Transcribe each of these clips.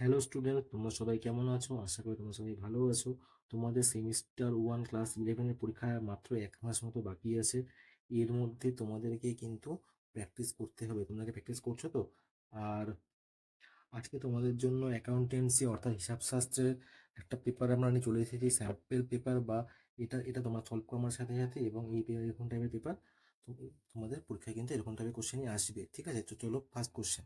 Hello student তোমরা সবাই কেমন আছো? আশা করি তোমরা সবাই ভালো আছো। তোমাদের সেমিস্টার ওয়ান ক্লাস ইলেভেনের পরীক্ষা মাত্র এক মাস মতো বাকি আছে। এর মধ্যে তোমাদেরকে কিন্তু প্র্যাকটিস করতে হবে। তোমরা কি প্র্যাকটিস করছ তো? আর আজকে তোমাদের জন্য অ্যাকাউন্টেন্সি অর্থাৎ হিসাবশাস্ত্রের একটা পেপার আমরা নিয়ে চলে এসেছি স্যাম্পেল পেপার বা এটা এটা তোমরা সলভ করার সাথে সাথে এবং এই এরকম টাইপের পেপার তোমাদের পরীক্ষায় কিন্তু এরকম টাইপের কোশ্চেনই আসবে। ঠিক আছে? তো চলো ফার্স্ট কোশ্চেন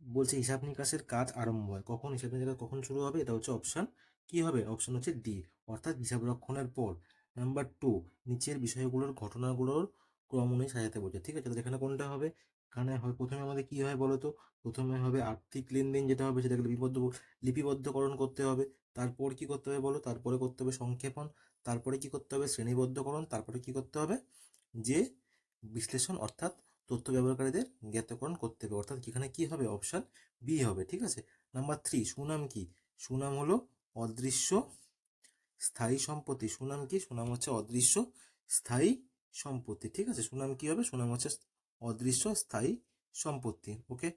বলছে হিসাব নিকাশের কাজ আরম্ভ হয়। কখন হিসাব নিকাশ কখন শুরু হবে? এটা হচ্ছে অপশান কি হবে? অপশান হচ্ছে ডি অর্থাৎ হিসাব রক্ষণের পর। নাম্বার টু নিচের বিষয়গুলোর ঘটনাগুলোর ক্রম অনুযায়ী সাজাতে বলছে। ঠিক আছে? তাহলে এখানে কোনটা হবে? এখানে হয় প্রথমে আমাদের কি হয় বলো তো? প্রথমে হবে আর্থিক লেনদেন যেটা হবে সেটাকে লিপিবদ্ধ, লিপিবদ্ধকরণ করতে হবে। তারপর কি করতে হবে বলো? তারপরে করতে হবে সংক্ষেপণ। তারপরে কি করতে হবে? শ্রেণীবদ্ধকরণ। তারপরে কি করতে হবে? যে বিশ্লেষণ, অর্থাৎ তথ্য ব্যবহারকারীদের জ্ঞাতকরণ করতে হবে। অর্থাৎ এখানে কি হবে? অপশান বি হবে, ঠিক আছে? নাম্বার থ্রি সুনাম কি? সুনাম হলো অদৃশ্য স্থায়ী সম্পত্তি। সুনাম কি? সুনাম হচ্ছে অদৃশ্য স্থায়ী সম্পত্তি, ঠিক আছে? সুনাম কি হবে? সুনাম হচ্ছে অদৃশ্য স্থায়ী সম্পত্তি ওকে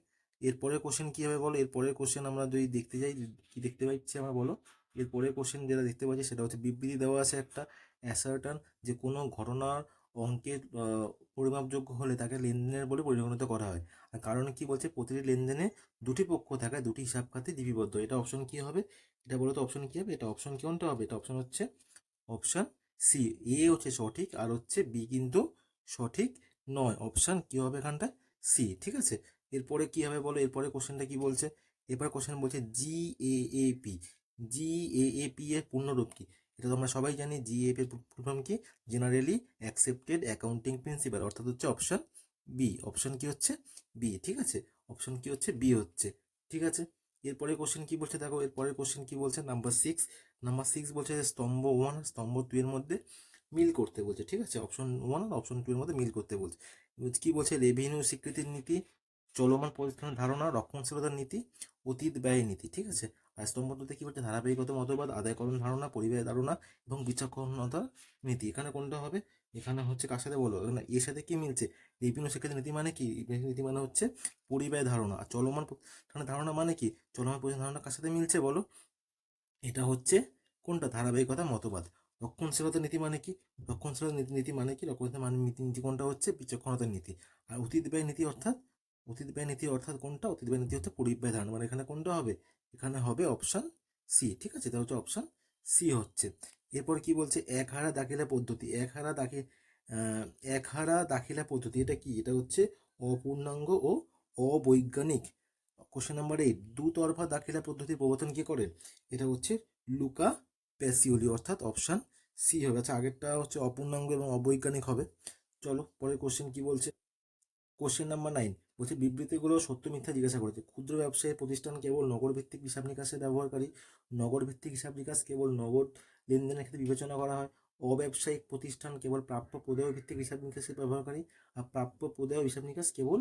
এরপরে কোশ্চেন কি হবে বলো? এরপরের কোশ্চেন আমরা যদি দেখতে যাই, কি দেখতে পাচ্ছি আমরা বলো? এরপরের কোশ্চেন যেটা দেখতে পাচ্ছি সেটা হচ্ছে বিবৃতি দেওয়া আছে একটা। অ্যাসার্টান যে কোনো ঘটনার অঙ্কের পরিমাপযোগ্য হলে তাকে লেনদেনের বলে পরিগণিত করা হয়। আর কারণ কি বলছে? প্রতিটি লেনদেনে দুটি পক্ষ থাকায় দুটি হিসাব খাতে লিপিবদ্ধ। এটা অপশন কি হবে? এটা বলো তো অপশন কি হবে? এটা অপশন কোনটা হবে? এটা অপশন হচ্ছে অপশন সি এ হচ্ছে সঠিক আর হচ্ছে বি কিন্তু সঠিক নয়। অপশন কি হবে এখানটায় সি ঠিক আছে? এরপরে কি হবে বলো? এরপরে কোশ্চেনটা কি বলছে? এরপরে কোশ্চেন বলছে জি এ A P G A A P এর পূর্ণরূপ কি? এটা তো আমরা সবাই জানি জি এ পি এর প্রথম কি? জেনারেলি অ্যাকসেপ্টেড অ্যাকাউন্টিং প্রিন্সিপাল অর্থাৎ হচ্ছে অপশন বি অপশন কি হচ্ছে? বি ঠিক আছে? অপশন কি হচ্ছে? বি হচ্ছে, ঠিক আছে? এরপরে কোশ্চেন কি বলছে? দেখো, এরপরে কোশ্চেন কি বলছে? নাম্বার সিক্স নাম্বার সিক্স বলছে যে স্তম্ভ ওয়ান স্তম্ভ টু এর মধ্যে মিল করতে বলছে, ঠিক আছে? অপশন ওয়ান আর অপশন টু এর মধ্যে মিল করতে বলছে। কি বলছে? রেভিনিউ স্বীকৃতির নীতি চলমান প্রতিষ্ঠানের ধারণা, রক্ষণশীলতার নীতি, অতীত ব্যয় নীতি, ঠিক আছে? আর স্তম্ভ দুতে কি? বলছে ধারাবাহিকতা, মতবাদ, আদায়করণ ধারণা পরিবেশ ধারণা এবং বিচক্ষণতার নীতি। এখানে কোনটা হবে? এখানে হচ্ছে কার সাথে বলো এখানে এর সাথে কি মিলছে? রেভিনিউ স্বীকৃতির নীতি মানে কি? নীতি মানে হচ্ছে পরিব্যয় ধারণা। আর চলমান ধারণা মানে কি? চলমান প্রতিষ্ঠানের ধারণা কার সাথে মিলছে বলো? এটা হচ্ছে কোনটা? ধারাবাহিকতা, মতবাদ। রক্ষণশীলতা নীতি মানে কি? রক্ষণশীলতা নীতি মানে কি? রক্ষণশীলতা মানে নীতি কোনটা হচ্ছে? বিচক্ষণতার নীতি। আর অতীত ব্যয় নীতি অর্থাৎ অতীত ব্যয় নীতি অর্থাৎ কোনটা? অতীত ব্যয় নীতি হচ্ছে পরিব্যয় ধারণা মানে এখানে কোনটা হবে? এখানে হবে অপশন সি ঠিক আছে? এটা হচ্ছে অপশন সি হচ্ছে। এরপর কি বলছে? এক হারা দাখিলা পদ্ধতি। এক হারা দাখি এক হারা দাখিলা পদ্ধতি, এটা কি? এটা হচ্ছে অপূর্ণাঙ্গ ও অবৈজ্ঞানিক। কোশ্চেন নাম্বার এইট দুতরফা দাখিলা পদ্ধতির প্রবর্তন কি করে? এটা হচ্ছে লুকা প্যাসিওলি, অর্থাৎ অপশান সি হবে। আচ্ছা আগেরটা হচ্ছে অপূর্ণাঙ্গ এবং অবৈজ্ঞানিক হবে। চলো, পরের কোশ্চেন কি বলছে? কোশ্চেন নাম্বার নাইন বলছে বিবৃতিগুলো সত্য মিথ্যা জিজ্ঞাসা করেছে ক্ষুদ্র ব্যবসায়ী প্রতিষ্ঠান কেবল নগর ভিত্তিক হিসাব নিকাশে ব্যবহারকারী নগর ভিত্তিক হিসাব নিকাশ কেবল নগদ লেনদেনের ক্ষেত্রে বিবেচনা করা হয়, অব্যবসায়িক প্রতিষ্ঠান কেবল প্রাপ্য প্রদেয় ভিত্তিক হিসাব নিকাশের ব্যবহারকারী আর প্রাপ্য প্রদেয় হিসাব নিকাশ কেবল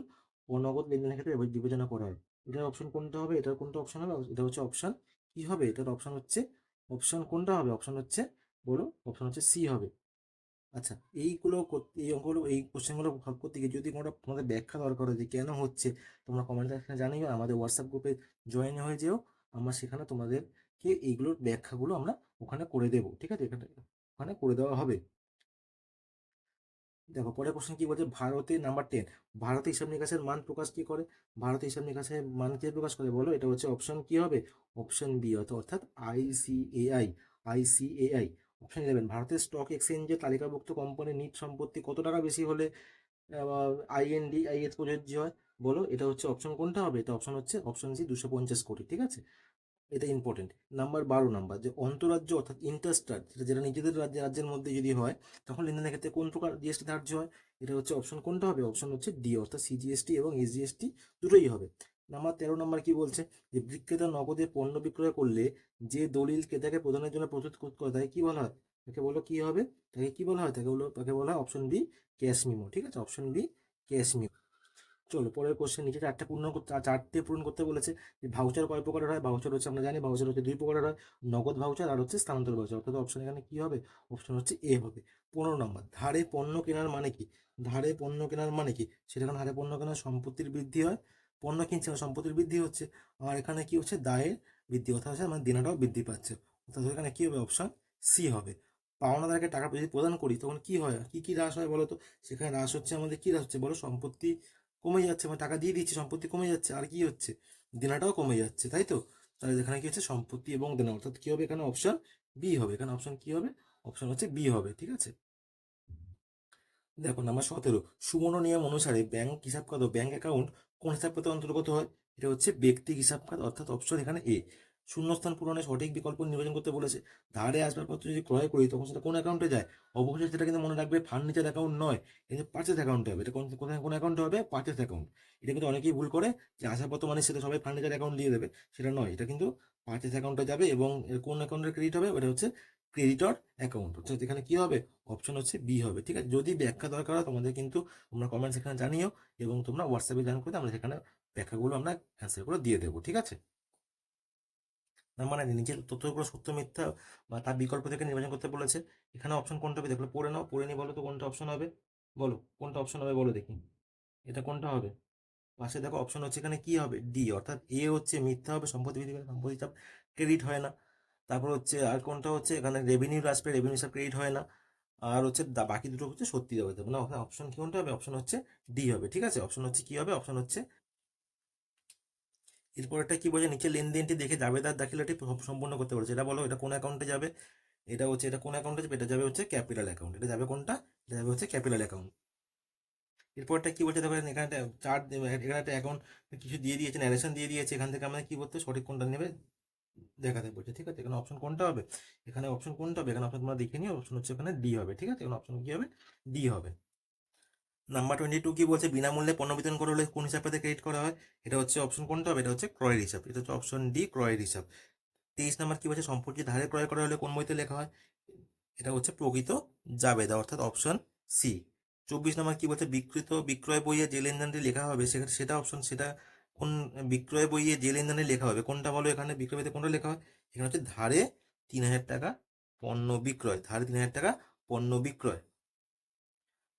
অনগদ লেনদেনের ক্ষেত্রে বিবেচনা করা হয়। এটার অপশন কোনটা হবে? এটার কোনটা অপশন হবে? এটা হচ্ছে অপশন কি হবে। এটার অপশন হচ্ছে অপশন কোনটা হবে? অপশন হচ্ছে বলো অপশন হচ্ছে সি হবে। আচ্ছা এইগুলো এই অঙ্কগুলো, এই কোশ্চেনগুলো সলভ করতে গিয়ে যদি কোনো তোমাদের ব্যাখ্যা দরকার হয় যে কেন হচ্ছে, তোমরা কমেন্ট সেকশনে জানিও, আমাদের হোয়াটসঅ্যাপ গ্রুপে জয়েন হয়ে যেও, আমরা সেখানে তোমাদেরকে এইগুলোর ব্যাখ্যাগুলো আমরা ওখানে করে দেবো, ঠিক আছে? এখানে, ওখানে করে দেওয়া হবে। দেখো, পরের কোশ্চেন কি বলছে? ভারতে নাম্বার টেন ভারতে হিসাব নিকাশের মান প্রকাশ কি করে? ভারতে হিসাব নিকাশের মান কে প্রকাশ করে? বলো, এটা হচ্ছে অপশন কি হবে? অপশন বি অর্থাৎ আইসিএআই আইসিএআই অপশন ইলেভেন ভারতের স্টক এক্সচেঞ্জে তালিকাভুক্ত কোম্পানির নিট সম্পত্তি কত টাকা বেশি হলে আইএনডি আইএস প্রযোজ্য হয়? বলো, এটা হচ্ছে অপশন কোনটা হবে? এটা অপশন হচ্ছে অপশন সি দুশো পঞ্চাশ কোটি, ঠিক আছে? এটা ইম্পর্টেন্ট নাম্বার বারো নাম্বার যে অন্তরাজ্য অর্থাৎ ইন্টারস্টার যেটা নিজেদের রাজ্যে, রাজ্যের মধ্যে যদি হয়, তখন লেনদেনের ক্ষেত্রে কোন প্রকার জিএসটি ধার্য হয়? এটা হচ্ছে অপশন কোনটা হবে? অপশন হচ্ছে ডি অর্থাৎ সিজিএসটি এবং এসজিএসটি দুটোই হবে। নাম্বার তেরো নাম্বার কি বলছে? যে বিক্রেতা নগদে পণ্য বিক্রয় করলে যে দলিল ক্রেতাকে প্রদানের জন্য প্রস্তুত করে তাকে কি বলা হয়? তাকে বলো কি হবে? তাকে কি বলা হয়? তাকে বলো তাকে বলা হয় অপশন বি ক্যাশ মিমো ঠিক আছে? অপশন বি ক্যাশ মিমো চলো, পরের কোশ্চেন নিচে চারটে পূর্ণ করতে চারটে পূরণ করতে বলেছে যে ভাউচার কয় প্রকারের হয়? ভাউচার হচ্ছে, আমরা জানি ভাউচার হচ্ছে দুই প্রকারের হয়। নগদ ভাউচার আর হচ্ছে স্থানান্তর ভাউচার অর্থাৎ অপশন এখানে কি হবে? অপশন হচ্ছে এ হবে। পনেরো নম্বর, ধারে পণ্য কেনার মানে কি? ধারে পণ্য কেনার মানে কি? সেটা ধারে পণ্য কেনার সম্পত্তির বৃদ্ধি হয়? পণ্য কিনছে মানে সম্পত্তির বৃদ্ধি হচ্ছে আর এখানে কি হচ্ছে? দায়ের বৃদ্ধি, অর্থাৎ হচ্ছে আমার দেনাটাও বৃদ্ধি পাচ্ছে। অর্থাৎ এখানে কী হবে? অপশন সি হবে। পাওনাদারকে টাকা যদি প্রদান করি, তখন কি হয়? কি কি হ্রাস হয় বলো তো সেখানে হ্রাস হচ্ছে, আমাদের কি হ্রাস হচ্ছে বলো? সম্পত্তি কমে যাচ্ছে মানে টাকা দিয়ে দিচ্ছি, সম্পত্তি কমে যাচ্ছে, আর কি হচ্ছে? দেনাটাও কমে যাচ্ছে, তাই তো? তাহলে এখানে কি হচ্ছে? সম্পত্তি এবং দেনা, অর্থাৎ কি হবে এখানে? অপশন বি হবে। এখানে অপশন কি হবে? অপশন হচ্ছে বি হবে, ঠিক আছে? দেখো নাম্বার সতেরো, সুবর্ণ নিয়ম অনুসারে ব্যাংক হিসাব খাত ব্যাংক অ্যাকাউন্ট কোন হিসাব খাতে অন্তর্গত হয়? এটা হচ্ছে ব্যক্তি হিসাব খাত অর্থাৎ অপশন এখানে এ শূন্যস্থান পূরণে সঠিক বিকল্প নির্বাচন করতে বলেছে। ধারে আসবাবপত্র যদি ক্রয় করি, তখন সেটা কোন অ্যাকাউন্টে যায়? অবশ্যই সেটা কিন্তু মনে রাখবে ফার্নিচার অ্যাকাউন্ট নয় কিন্তু পার্চেস অ্যাকাউন্টে হবে। এটা কোন কোথায় কোন অ্যাকাউন্টে হবে? পার্চেস অ্যাকাউন্ট এটা কিন্তু অনেকেই ভুল করে যে আসবাবপত্র মানে সেটা সবাই ফার্নিচার অ্যাকাউন্ট দিয়ে দেবে। সেটা নয়, এটা কিন্তু পার্চেস অ্যাকাউন্টে যাবে এবং কোন অ্যাকাউন্টের ক্রেডিট হবে? ওটা হচ্ছে ক্রেডিটর অ্যাকাউন্ট অর্থাৎ এখানে কি হবে? অপশন হচ্ছে বি হবে, ঠিক আছে? যদি ব্যাখ্যা দরকার হয়, তোমাদের কিন্তু তোমরা কমেন্ট সেখানে জানিও এবং তোমরা হোয়াটসঅ্যাপে জানান করে আমরা সেখানে ব্যাখ্যাগুলো আমরা অ্যান্সার করে দিয়ে দেবো, ঠিক আছে? মানে নিজের তথ্যগুলো সত্য, মিথ্যা বা তার বিকল্প থেকে নির্বাচন করতে বলেছে। এখানে অপশন কোনটা হবে? দেখল পড়ে নাও, পড়ে নি বলো তো কোনটা অপশন হবে। বলো, কোনটা অপশন হবে বলো দেখি। এটা কোনটা হবে? পাশে দেখো অপশন হচ্ছে এখানে কি হবে? ডি অর্থাৎ এ হচ্ছে মিথ্যা হবে, সম্পত্তি সম্পত্তি চাপ ক্রেডিট হয় না। তারপর হচ্ছে আর কোনটা হচ্ছে? এখানে রেভিনিউ আসবে রেভিনিউ হিসাব ক্রেডিট হয় না। আর হচ্ছে বাকি দুটো হচ্ছে সত্যি দেওয়া যাবে না ওখানে অপশন কি কোনটা হবে? অপশন হচ্ছে ডি হবে, ঠিক আছে? অপশন হচ্ছে কি হবে? অপশন হচ্ছে এরপর এটা কি বলছে? নিচে লেনদেনটি দেখে জাবেদার দাখিলাটি সম- সম্পূর্ণ করতে পারছে এটা বলো, এটা কোন অ্যাকাউন্টে যাবে? এটা হচ্ছে, এটা কোন অ্যাকাউন্টে যাবে? এটা যাবে হচ্ছে ক্যাপিটাল অ্যাকাউন্ট এটা যাবে কোনটা? এটা যাবে হচ্ছে ক্যাপিটাল অ্যাকাউন্ট এরপরটা কি বলছে? দেখো, এখানে একটা চার্ট এখানে একটা অ্যাকাউন্ট কিছু দিয়ে দিয়েছে ন্যারেশন দিয়ে দিয়েছে। এখান থেকে আমাদের কি হবে? সঠিক কোনটা নেবে? দেখাতে বলছে ঠিক আছে, এখানে অপশন কোনটা হবে? এখানে অপশন কোনটা হবে? এখানে অপশন তোমরা দেখে নিও অপশন হচ্ছে এখানে ডি হবে, ঠিক আছে? এখানে অপশন কি হবে? ডি হবে। নাম্বার টোয়েন্টি টু কি বলছে? বিনামূল্যে পণ্য বিতরণ করা হলে কোন হিসাব ক্রেডিট করা হয়? এটা হচ্ছে অপশন কোনটা হবে? এটা হচ্ছে ক্রয়ের হিসাব। এটা হচ্ছে অপশন ডি ক্রয়ের হিসাব। তেইশ নাম্বার কি বলছে? সম্পত্তি ধারে ক্রয় করা হলে কোন বইতে লেখা হয়? এটা হচ্ছে প্রকৃত জাবেদা, অর্থাৎ অপশন সি চব্বিশ নাম্বার কি বলছে? বিকৃত বিক্রয় বইয়ে যে লেনদেনটি লেখা হবে, সেখানে সেটা অপশন সেটা কোন বিক্রয় বইয়ে যে লেনদেনে লেখা হবে? কোনটা বলো? এখানে বিক্রয় বইতে কোনটা লেখা হয়? এখানে হচ্ছে ধারে তিন হাজার টাকা পণ্য বিক্রয়। ধারে তিন হাজার টাকা পণ্য বিক্রয়।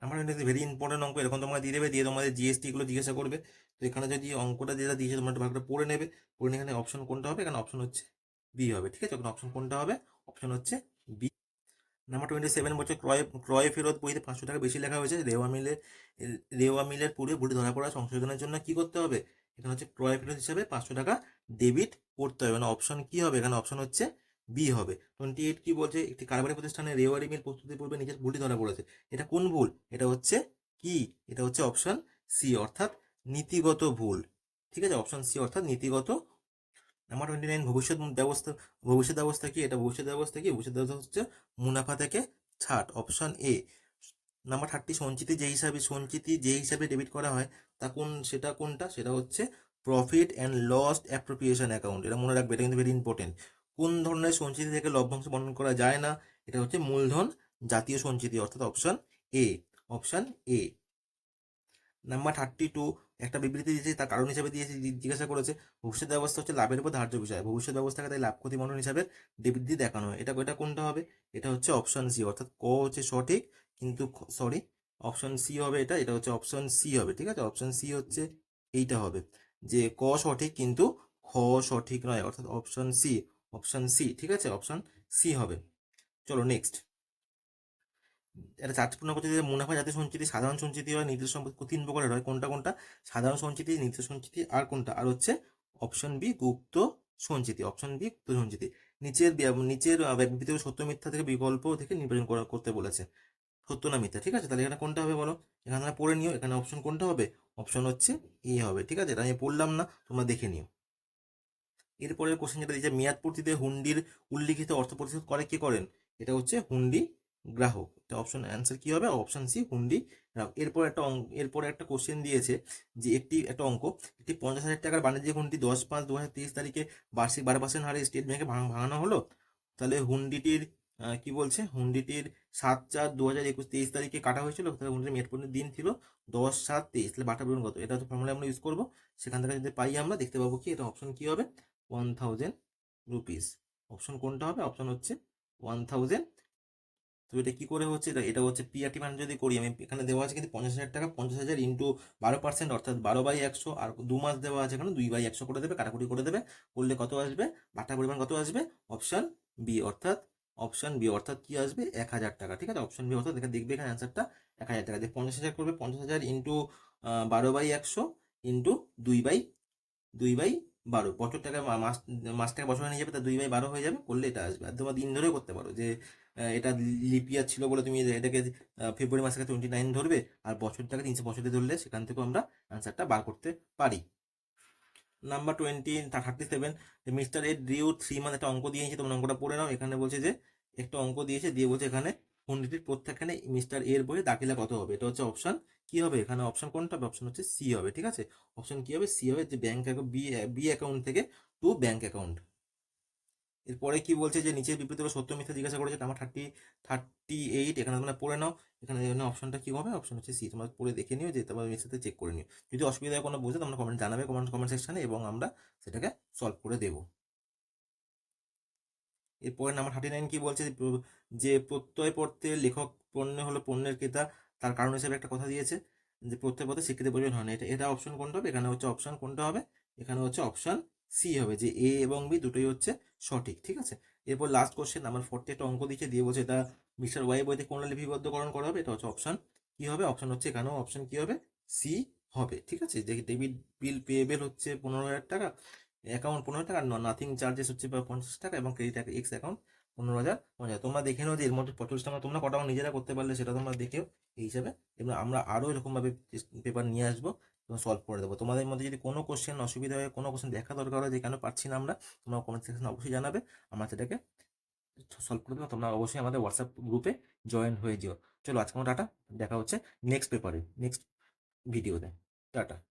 আমার এটা ভেরি ইম্পর্টেন্ট অঙ্ক। এরকম তোমরা দিয়ে দেবে, দিয়ে তোমাদের জিএসটি গুলো জিজ্ঞাসা করবে। তো এখানে যদি অঙ্কটা যেটা দিয়েছে তোমরা একটু ভালো করে পড়ে নেবে। পড়ে এখানে অপশন কোনটা হবে? এখানে অপশন হচ্ছে বি হবে, ঠিক আছে? অপশন কোনটা হবে? অপশন হচ্ছে বি নাম্বার টোয়েন্টি সেভেন বলছে ক্রয় ক্রয় ফেরত বইতে পাঁচশো টাকা বেশি লেখা হয়েছে। রেওয়া মিলের রেওয়া মিলের পূর্বে ভুলটি ধরা পড়া সংশোধনের জন্য কি করতে হবে? এখানে হচ্ছে ক্রয় ফেরত হিসাবে পাঁচশো টাকা ডেবিট করতে হবে। মানে অপশন কি হবে? এখানে অপশন হচ্ছে বি হবে। টোয়েন্টি এইট কি বলছে? একটি কারবারি প্রতিষ্ঠানে রেওয়ারি মিল প্রস্তুতির পূর্বে নিজের ভুলটি ধরা পড়েছে। এটা কোন ভুল? এটা হচ্ছে কি? এটা হচ্ছে অপশন সি অর্থাৎ নীতিগত ভুল। ঠিক আছে? অপশন সি অর্থাৎ নীতিগত। নাম্বার টোয়েন্টি নাইন ভবিষ্যৎ ব্যবস্থা ভবিষ্যৎ ব্যবস্থা কি? এটা ভবিষ্যৎ ব্যবস্থা কি? ভবিষ্যৎ ব্যবস্থা হচ্ছে মুনাফা থেকে ছাড় অপশন এ নাম্বার থার্টি সঞ্চিতি যে হিসাবে, সঞ্চিতি যে হিসাবে ডেবিট করা হয়, তা কোন, সেটা কোনটা? সেটা হচ্ছে profit and loss appropriation account এটা মনে রাখবে, এটা কিন্তু ভেরি ইম্পর্টেন্ট কোন ধরনের সঞ্চিতি থেকে লভ্যাংশ বর্ণন করা যায় না, এটা হচ্ছে মূলধন জাতীয় সঞ্চিতি, অর্থাৎ option A option A number thirty two একটা বিবৃতি দিয়েছে, তার কারণ হিসাবে দিয়েছে জিজ্ঞাসা করেছে, ভবিষ্যৎ ব্যবস্থা হচ্ছে লাভের উপর ধার্য বিষয়, ভবিষ্যৎ ব্যবস্থাকে তাই লাভ ক্ষতি মন্ডল হিসাবে বৃদ্ধি দেখানো হয়, এটা এটা কোনটা হবে? এটা হচ্ছে অপশন সি অর্থাৎ ক হচ্ছে সঠিক কিন্তু সরি অপশন সি হবে এটা এটা হচ্ছে অপশন সি হবে, ঠিক আছে? অপশন সি হচ্ছে এইটা হবে, যে ক সঠিক কিন্তু খ সঠিক নয়, অর্থাৎ অপশন সি অপশন সি ঠিক আছে? অপশন সি হবে। চলো নেক্সট এটা চারটি পূর্ণ করতে মুনাফা জাতীয় সঞ্চিতি সাধারণ সঞ্চিতি হয় নির্দিষ্ট সম্পদ তিন প্রকারের হয়, কোনটা কোনটা? সাধারণ সঞ্চিতি নির্দিষ্ট সঞ্চিতি আর কোনটা? আর হচ্ছে অপশন বি গুপ্ত সঞ্চিতি অপশন বি গুপ্ত সঞ্চিতি। নিচের নিচের সত্য মিথ্যা থেকে বিকল্প থেকে নির্বাচন করা, করতে বলেছে। সত্য না মিথ্যা, ঠিক আছে? তাহলে এখানে কোনটা হবে বলো? এখানে পড়ে নিও, এখানে অপশন কোনটা হবে? অপশন হচ্ছে ই হবে, ঠিক আছে? আমি পড়লাম না, তোমরা দেখে নিও। এরপরের কোশ্চেন যেটা দিয়েছে, মেয়াদ পূর্তিতে হুন্ডির উল্লিখিত অর্থ পরিশোধ করে কে করেন? এটা হচ্ছে হুন্ডি গ্রাহক। এটা অপশন অ্যান্সার কি হবে? অপশন সি হুন্ডি গ্রাহক। এরপর একটা অঙ্ক এরপরে একটা কোশ্চেন দিয়েছে যে একটি, একটা অঙ্ক, একটি পঞ্চাশ হাজার টাকার বাণিজ্যিক হুন্ডি দশ পাঁচ দু হাজার তেইশ তারিখে বার্ষিক বারো পার্সেন্ট হারে স্টেট ভাঙা- ভাঙানো হলো? তাহলে হুন্ডিটির কি বলছে? হুন্ডিটির সাত চার দু হাজার একুশ তেইশ তারিখে কাটা হয়েছিল। তাহলে হুন্ডির মেট পর্যন্ত দিন ছিল দশ সাত তেইশ। তাহলে বাটা বেরোন কত এটা হচ্ছে ফর্মুলা আমরা ইউজ করব। সেখান থেকে যদি পাই আমরা, দেখতে পাবো কি, এটা অপশন কি হবে? ওয়ান থাউজেন্ড রুপিস অপশন কোনটা হবে? অপশন হচ্ছে ওয়ান থাউজেন্ড তো এটা কী করে হচ্ছে? এটা এটা হচ্ছে পিআরটি মান যদি করি, আমি এখানে দেওয়া আছে কিন্তু পঞ্চাশ হাজার টাকা, পঞ্চাশ হাজার ইন্টু বারো পার্সেন্ট অর্থাৎ বারো বাই একশো, আর দু মাস দেওয়া আছে এখানে, দুই বাই একশো করে দেবে, কাটাকুটি করে দেবে। করলে কত আসবে? বাটার পরিমাণ কত আসবে? অপশান বি অর্থাৎ অপশান বি অর্থাৎ কি আসবে? এক হাজার টাকা, ঠিক আছে? অপশান বি অর্থাৎ দেখবে এখানে অ্যান্সারটা এক হাজার টাকা। দিয়ে পঞ্চাশ হাজার করবে, পঞ্চাশ হাজার ইন্টু বারো বাই একশো ইন্টু দুই বাই দুই বাই বারো। বছর টাকা মাস মাস টাকা বছরে নিয়ে যাবে, তা দুই বাই বারো হয়ে যাবে, করলে এটা আসবে। আর তোমার দিন ধরেও করতে পারো যে এটা লিপিয়ার ছিল বলে তুমি এটাকে ফেব্রুয়ারি মাসে টোয়েন্টি নাইন ধরবে, আর বছর টাকা তিনশো পঁয়ষট্টি ধরলে সেখান থেকেও আমরা অ্যান্সারটা বার করতে পারি। Number twenty thirty seven mister Ed due three month একটা অঙ্ক দিয়েছে, তোমরা অঙ্কটা পড়ে নাও। এখানে বলছে যে, একটা অঙ্ক দিয়েছে, দিয়ে বলছে এখানে হুন্ডিটির প্রত্যেকখানে মিস্টার এর বইয়ে দাখিলা কত হবে? এটা হচ্ছে অপশান কি হবে? এখানে অপশন কোনটা হবে? অপশন হচ্ছে সি হবে, ঠিক আছে? অপশন কি হবে? সি হবে যে ব্যাঙ্ক বি বি অ্যাকাউন্ট থেকে টু ব্যাঙ্ক অ্যাকাউন্ট এরপরে কি বলছে যে নিচের বিবৃতি হলো সত্য মিথ্যা জিজ্ঞাসা করেছে আমার থার্টি থার্টি এইট এখানে তোমরা পড়ে নাও। এখানে এখানে অপশনটা কি হবে? অপশন হচ্ছে সি তোমরা পড়ে দেখে নিও, যে তারপর সাথে চেক করে নিও। যদি অসুবিধা কোনো বুঝে, তোমরা কমেন্ট জানাবে কমেন্ট কমেন্ট সেকশনে এবং আমরা সেটাকে সলভ করে দেব। এরপরে নাম্বার থার্টি নাইন কি বলছে? যে প্রত্যয় পড়তে লেখক পণ্য হলো পণ্যের ক্রেতা, তার কারণ হিসেবে একটা কথা দিয়েছে যে প্রত্যয় পড়তে শিক্ষিত প্রয়োজন হয় না। এটা এটা অপশন কোনটা হবে? এখানে হচ্ছে অপশন কোনটা হবে? এখানে হচ্ছে অপশন সি হবে যে এ এবং বি দুটোই হচ্ছে সঠিক, ঠিক আছে? এরপর লাস্ট কোশ্চেন আমার ফোরটি একটা অঙ্ক দিচ্ছে দিয়ে বলছে, এটা মিস্টার ওয়াই বইতে কোন লিপিবদ্ধকরণ করা হবে? এটা হচ্ছে অপশন কি হবে? অপশন হচ্ছে এখানেও অপশন কি হবে? সি হবে, ঠিক আছে? যে ডেবিট বিল পেয়েবেল হচ্ছে পনেরো হাজার টাকা অ্যাকাউন্ট পনেরো টাকা নাথিং চার্জেস হচ্ছে পঞ্চাশ টাকা এবং ক্রেডিট এক্স অ্যাকাউন্ট পনেরো হাজার পঞ্চাশ তোমরা দেখে নাও যে এর মধ্যে পঁচিশ টাকা, তোমরা কটাও নিজেরা করতে পারলে সেটা তোমরা দেখেও এই হিসাবে। এবং আমরা আরও এরকমভাবে পেপার নিয়ে আসব। সলভ করে দেবো। তোমাদের মধ্যে যদি কোনো কোশ্চেন অসুবিধা হয়, কোনো কোশ্চেন দেখা দরকার হয় যে কেন পারছি না আমরা, তোমরা কমেন্ট সেকশন অবশ্যই জানাবে। আমরা সেটাকে সলভ করে দেবো। তোমরা অবশ্যই আমাদের হোয়াটসঅ্যাপ গ্রুপে জয়েন হয়ে যেও। চলো আজকে আমার টাটা। দেখা হচ্ছে নেক্সট পেপারে নেক্সট ভিডিওতে টাটা।